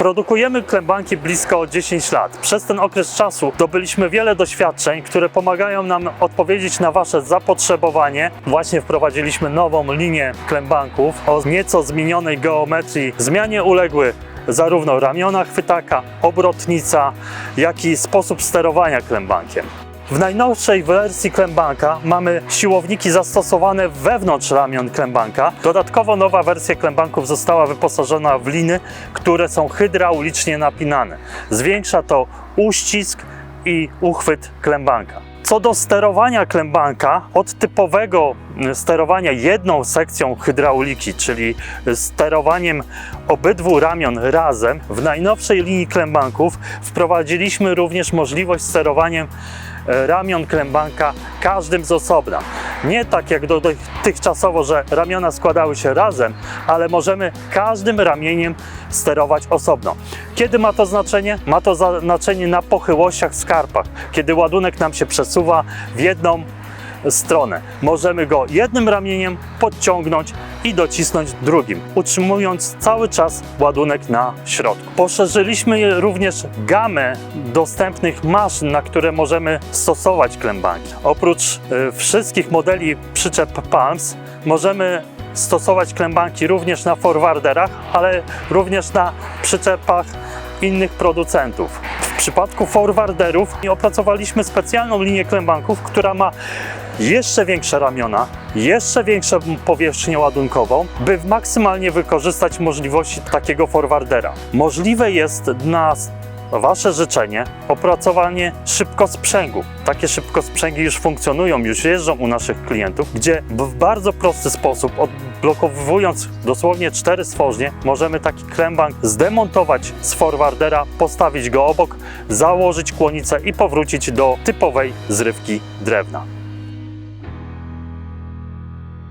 Produkujemy klembanki blisko 10 lat. Przez ten okres czasu zdobyliśmy wiele doświadczeń, które pomagają nam odpowiedzieć na Wasze zapotrzebowanie. Właśnie wprowadziliśmy nową linię klembanków o nieco zmienionej geometrii. Zmianie uległy zarówno ramiona chwytaka, obrotnica, jak i sposób sterowania klembankiem. W najnowszej wersji klembanka mamy siłowniki zastosowane wewnątrz ramion klembanka. Dodatkowo nowa wersja klembanków została wyposażona w liny, które są hydraulicznie napinane. Zwiększa to uścisk i uchwyt klembanka. Co do sterowania klembanka, od typowego y, sterowania jedną sekcją hydrauliki, czyli sterowaniem obydwu ramion razem, w najnowszej linii klembanków wprowadziliśmy również możliwość sterowaniem ramion klembanka każdym z osobna. Nie tak jak dotychczasowo, że ramiona składały się razem, ale możemy każdym ramieniem sterować osobno. Kiedy ma to znaczenie? Ma to znaczenie na pochyłościach w skarpach, kiedy ładunek nam się przesuwa w jedną stronę. Możemy go jednym ramieniem podciągnąć i docisnąć drugim, utrzymując cały czas ładunek na środku. Poszerzyliśmy również gamę dostępnych maszyn, na które możemy stosować klembanki. Oprócz y, wszystkich modeli przyczep Palms możemy stosować klembanki również na forwarderach, ale również na przyczepach innych producentów. Przypadku forwarderów opracowaliśmy specjalną linię klembanków, która ma jeszcze większe ramiona, jeszcze większą powierzchnię ładunkową, by maksymalnie wykorzystać możliwości takiego forwardera. Możliwe jest na Wasze życzenie opracowanie szybkosprzęgu. Takie szybkosprzęgi już funkcjonują, już jeżdżą u naszych klientów, gdzie w bardzo prosty sposób, odblokowując dosłownie cztery stworznie, możemy taki klembank zdemontować z forwardera, postawić go obok, założyć kłonicę i powrócić do typowej zrywki drewna.